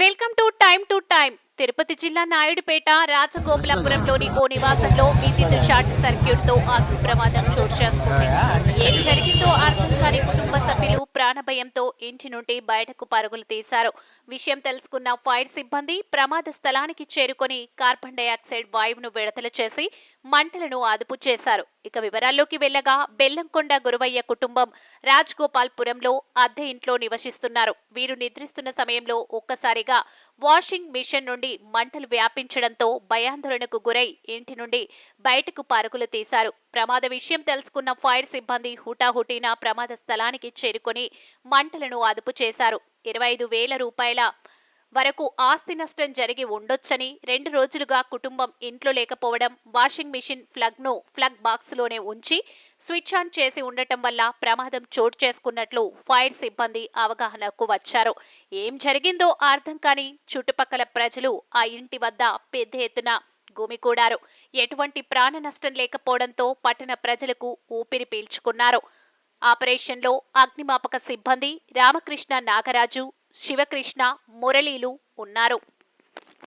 Welcome to time to time. Tirupati జిల్లా నాయుడుపేట రాజగోకులపురంలోని ఓ నివాసంలో విద్యుత్ షార్ట్ సర్క్యూట్తో అగ్ని ప్రమాదం చోటు చేసుకుంది. ఏం జరిగిందో అర్థం కాని కుటుంబ సభ్యులు ప్రాణభయంతో ఇంటి నుండి బయటకు పరుగులు తీశారు. విషయం తెలుసుకున్న ఫైర్ సిబ్బంది ప్రమాద స్థలానికి చేరుకొని కార్బన్ డైఆక్సైడ్ వాయువును విడుదల చేసి మంటలను అదుపు చేశారు. ఇక వివరాల్లోకి వెళ్ళగా బెల్లంకొండ గురువయ్య కుటుంబం రాజ్గోపాల్పురంలో అద్దె ఇంట్లో నివసిస్తున్నారు. వీరు నిద్రిస్తున్న సమయంలో ఒక్కసారిగా వాషింగ్ మిషన్ నుండి మంటలు వ్యాపించడంతో భయాందోళనకు గురై ఇంటి నుండి బయటకు పరుగులు తీశారు. ప్రమాద విషయం తెలుసుకున్న ఫైర్ సిబ్బంది హుటాహుటీన ప్రమాద స్థలానికి చేరుకొని మంటలను అదుపు చేశారు. ఇరవై ఐదు వేల రూపాయల వరకు ఆస్తి నష్టం జరిగి ఉండొచ్చని రెండు రోజులుగా కుటుంబం ఇంట్లో లేకపోవడం వాషింగ్ మిషన్ ఫ్లగ్ను ఫ్లగ్ ప్లగ్ ఉంచి స్విచ్ ఆన్ చేసి ఉండటం వల్ల ప్రమాదం చోటు చేసుకున్నట్లు ఫైర్ సిబ్బంది అవగాహనకు వచ్చారు. ఏం జరిగిందో అర్థం కాని చుట్టుపక్కల ప్రజలు ఆ ఇంటి వద్ద పెద్ద ఎత్తున గుమికూడారు ఎటువంటి ప్రాణ నష్టం లేకపోవడంతో పట్టణ ప్రజలకు ఊపిరి పీల్చుకున్నారు. ఆపరేషన్లో అగ్నిమాపక సిబ్బంది రామకృష్ణ నాగరాజు శివకృష్ణ మురళీలు ఉన్నారు.